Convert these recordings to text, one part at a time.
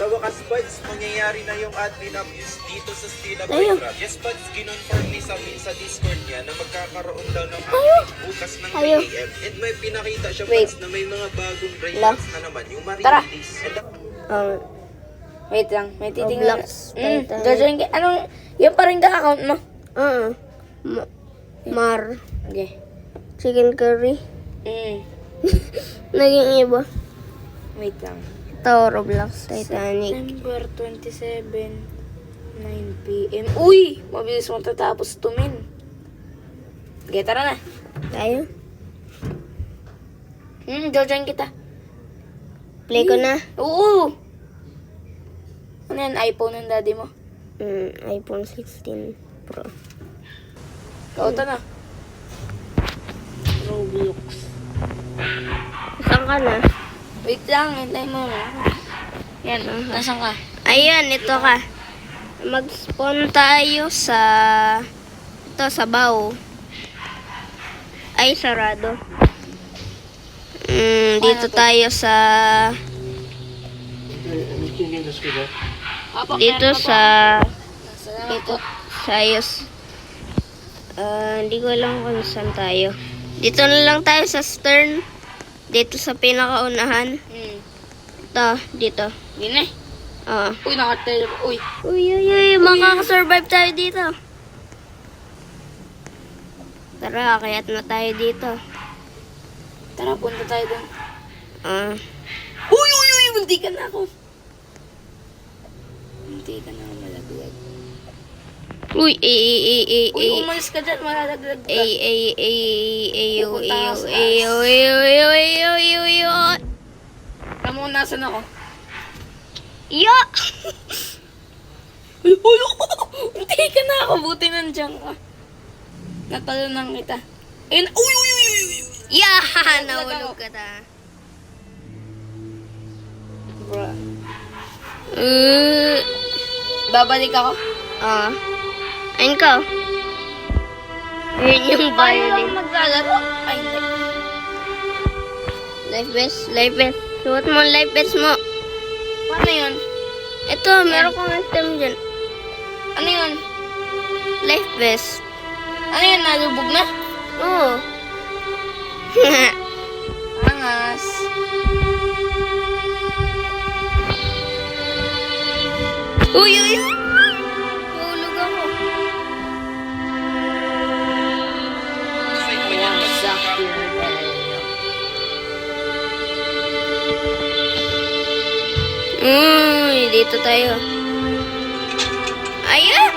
Sa wakas, Buds, mangyayari na yung admin abuse dito sa Stila. Minecraft. Yes, Buds, kinonfirm ni sa, sa Discord niya na magkakaroon daw ng update bukas ng 3 Tayo. a.m. And may pinakita siya, Wait. Buds, na may mga bagong brainlocks na naman. Yung Tara. Maritis. And Um, Wait lang, may titingnan. Roblox, Mm, jojoin ka. Anong, yung pa rin ka account mo? uh, ma- Mar. Okay. Chicken curry. Mm, Naging iba. wait lang. Ito, Roblox Titanic. September 27, 9 p.m. Uy! Mabilis matatapos tumin. Okay, tara na. Tayo. Hmm, jojoin kita. Play ko na. Oo! Ano yan, iPhone ng daddy mo? Mm, iPhone 16 Pro. Kauta na. Roblox. Saan ka na? Wait lang, hintay mo. Yan, nasan ka? Ayan, ito ka. Mag-spawn tayo sa... Ito, sa bao. Ay, sarado. Mm, dito tayo sa... Dito sa... Dito sa ayos. Ah, hindi ko alam kung saan tayo. Dito na lang tayo sa stern. Dito sa pinakaunahan. Hmm. Ito, dito. Yun eh. Ah. Uy, nakatel. Uy. Uy, uy, uy, makakasurvive tayo dito. Tara, kayat na tayo dito. Tara, punta tayo dun. Ah, Uy, uy, uy! Munti ka na ako. Munti ka na ako malaglag. Uy, ay, ay, ay, ay, Uy, ay, umalis ka dyan. Malalaglag ka. ay, ay, ay, ay, ka sa ayo, ayo, ayo, ayo, ayo, ayo, Alam mo nasan ako? Yo! Uy, uy, Munti ka na ako. Buti nandiyan ka. Natalunan kita. Ayun. Uy, uy, uy, uy, uy. Yeah! Nahulog ka ta. Bro. Uh, Babalik ako. ah. Ayun ka. Ayun yung violin. maglalaro. Ay. Life vest, life vest. Suot mo ang life vest mo. Paano yun? Ito, meron kong item dyan. Ano yun? Life vest. Ano yun? Nalubog na? Oo. Angas. uy, uy, uy! Dito tayo. Ayan!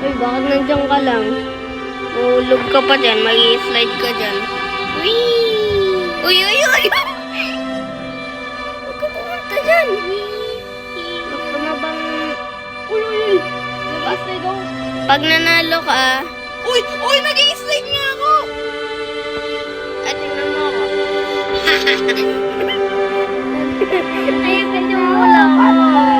Uy, bakit nandiyan ka lang? Mahulog ka pa dyan, mag-slide ka dyan. Uy! Uy, uy, uy! Huwag ka pumunta dyan! Gusto mo bang... Uy, uy, uy. Nag-slide ako. Pag nanalo ka, Uy, uy, nag-slide Ay, ganyan mo wala ako.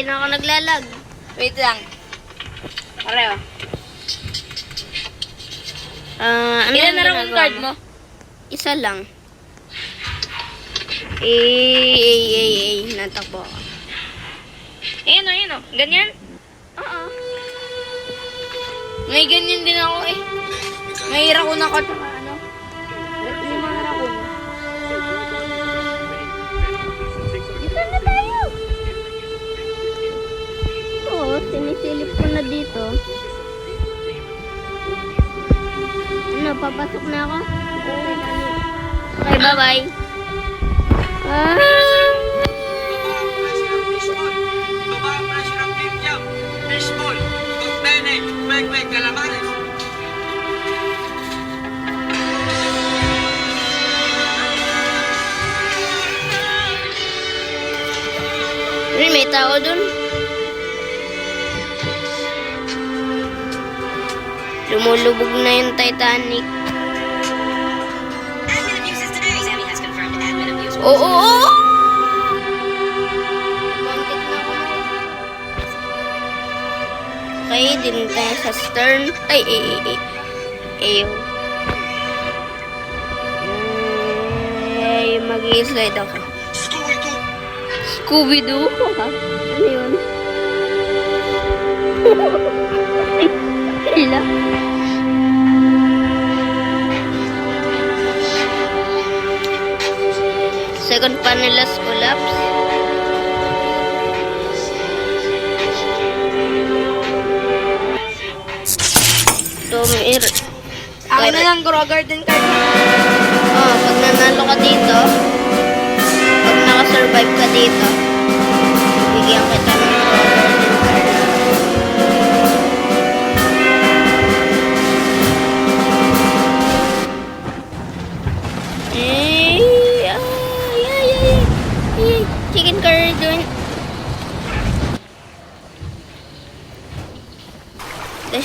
Yan. Di na ako naglalag. Wait lang. Pareho. Ah, ano Ilan na raw ang card mo? Isa lang. Eh, eh, eh, eh. Natakbo ako. Ayun o, ayun o. Ganyan? Oo. May ganyan din ako eh. May ako tsaka ano. Sinisilip ko na dito. Ano, papasok na ako? Okay, bye-bye. Ah. Calamares. May tao dun. Lumulubog na yung Titanic. Oo! Kontik na ako. Okay, din tayo sa stern. Ay, ay, ay, ay. Ayaw. Ay, mag-i-slide ako. Scooby-Doo! Scooby-Doo? ano yun? Hila? Second panelist collapse. Tumir. Ako na lang, Grow Garden card. Oh, pag nanalo ka dito, pag nakasurvive ka dito, bigyan kita ng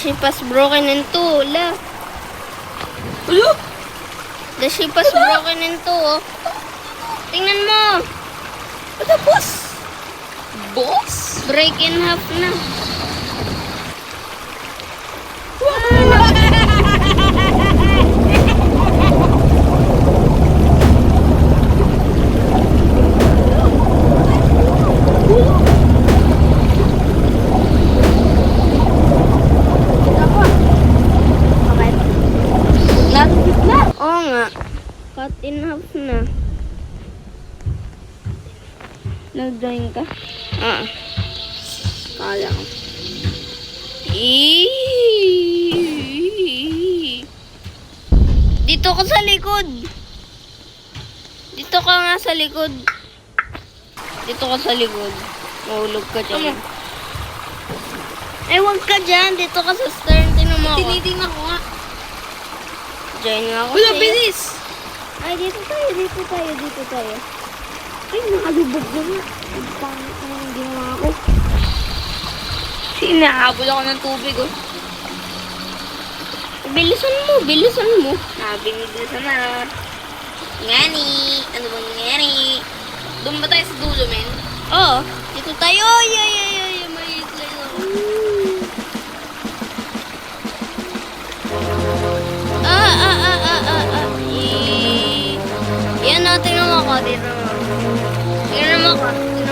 ship was broken in two, la. Ulo! The ship was broken in two, oh. Tingnan mo. Boss? Boss? Break in half na. Nalupit na. Oo nga. Cut in half na. Nag-join ka? Ah. Kala ko. Dito ka sa likod. Dito ka nga sa likod. Dito ka sa likod. Mahulog ka dyan. Eh, wag ka dyan. Dito ka sa stern. Tinan mo ako. Tinitingnan ko nga. Join nga ako sa'yo. bilis! Ay, dito tayo. Dito tayo. Dito tayo. Ay, nakalubog na nga. Ang pangit na yung ginawa ko. Sinahabol ako ng tubig, oh. Bilisan mo. Bilisan mo. Nabiniglas na. Ngani! Ano bang ngani? Doon ba tayo sa dulo, men? Oo. Dito tayo. Ay, ay, ay, ay. May ako. Ah, ah, ah, ah, ah, ah. Eh, Yan na, tingnan mo ako. Dito Hindi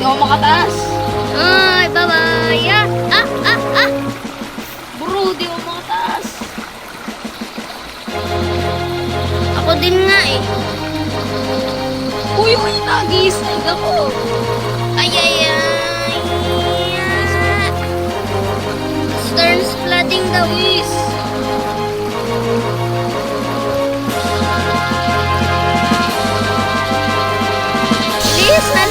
ako makataas. Ay, bye-bye. Ah, ah, ah, ah. Bro, di ako makataas. Ako din nga eh. Uy, uy, nag-i-slide ako. Ay, ay, ay. Ah. Stern's flooding the ways. Bilis,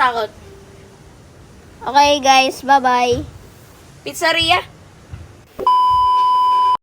hobby nakakatakot? Okay guys, bye-bye. Pizzeria?